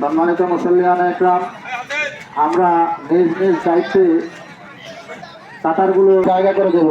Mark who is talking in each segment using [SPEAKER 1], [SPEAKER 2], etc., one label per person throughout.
[SPEAKER 1] সম্মানিত মুসল্লিয়ান একরাম আমরা নিজ নিজ দায়িত্বে কাতারগুলো জায়গা করে দেব।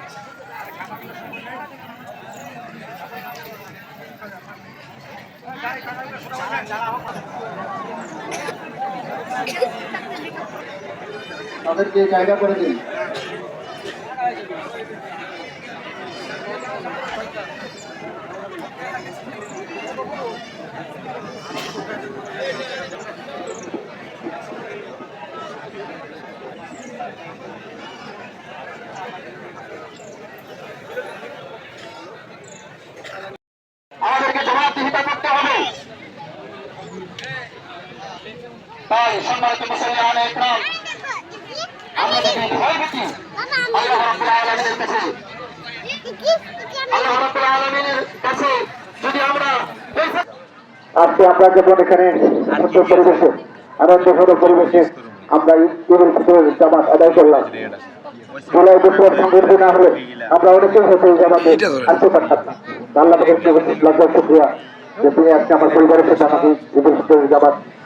[SPEAKER 1] তাদেরকে জায়গা করে দিন। আমাদেরকে সম্মানিত মুসলমান আমরা আজকে আমরা যখন এখানে পরিবেশে আনন্দঘন পরিবেশে আমরা ফিতরের জামাত আদায় করলাম। জুলাই না হলে আমরা অনেকেই হয়তো এই জামাতে আসতে পারতাম আল্লাহ শুক্রিয়া যে তিনি আজকে আমার পরিবারের সাথে আমাকে ফিতরের জামাত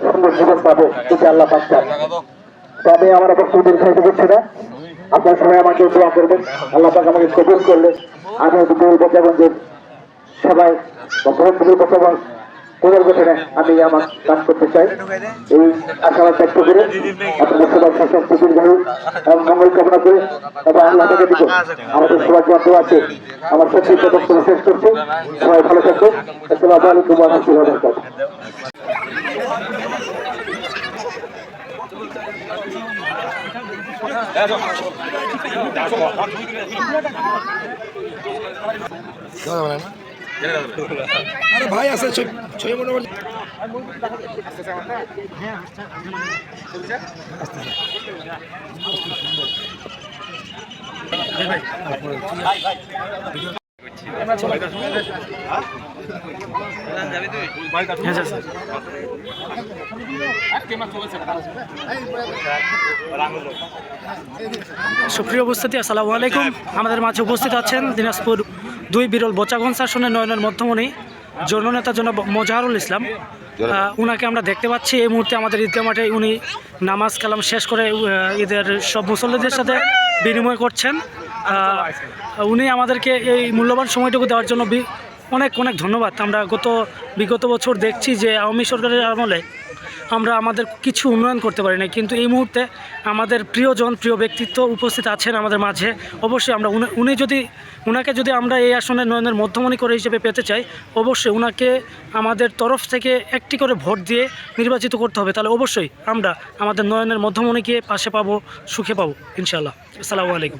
[SPEAKER 1] সুন্দর জীবন পাবে যদি আল্লাহ পাক চান। তবে আমার বক্তব্য দীর্ঘায়িত করছি না, আপনার সবাই আমাকে দোয়া করবেন, আল্লাহ পাক আমাকে কবুল করলে আমি দুপুর বচাগঞ্জের সবাই বন্ধুদের বচাগঞ্জ কোথার গঠনে আমি আমার কাজ করতে চাই। এই আশাবাদ ব্যক্ত করে আপনাদের সবাই শাসক দীর্ঘায়ু এবং মঙ্গল কামনা করে আল্লাহ তাকে দিব। আমাদের সবার দোয়া আছে। আমার সত্যি বক্তব্য শেষ করছি। সবাই ভালো থাকবে আসসালামু আলাইকুম
[SPEAKER 2] আরে ভাই আছে ছয় মোটামুটি
[SPEAKER 3] সুপ্রিয় উপস্থিতি আসসালামু আলাইকুম। আমাদের মাঝে উপস্থিত আছেন দিনাজপুর দুই বিরল বোচাগঞ্জ আসনের নয়নের মধ্যমণি জননেতা জনাব মোজাহারুল ইসলাম। উনাকে আমরা দেখতে পাচ্ছি। এই মুহূর্তে আমাদের ঈদগাহ মাঠে উনি নামাজ কালাম শেষ করে ঈদের সব মুসল্লিদের সাথে বিনিময় করছেন। উনি আমাদেরকে এই মূল্যবান সময়টুকু দেওয়ার জন্য অনেক অনেক ধন্যবাদ। আমরা গত, বিগত বছর দেখছি যে আওয়ামী সরকারের আমলে আমরা আমাদের কিছু উন্নয়ন করতে পারি না কিন্তু এই মুহূর্তে আমাদের প্রিয়জন, প্রিয় ব্যক্তিত্ব উপস্থিত আছেন আমাদের মাঝে। অবশ্যই আমরা উনি- যদি, উনাকে যদি আমরা এই আসনের নয়নের মধ্যমণি করে হিসেবে পেতে চাই, অবশ্যই উনাকে আমাদের তরফ থেকে একটি করে ভোট দিয়ে নির্বাচিত করতে হবে। তাহলে অবশ্যই আমরা আমাদের নয়নের মধ্যমণিকে পাশে পাবো, সুখে পাবো, ইনশাআল্লাহ। আসসালামু আলাইকুম।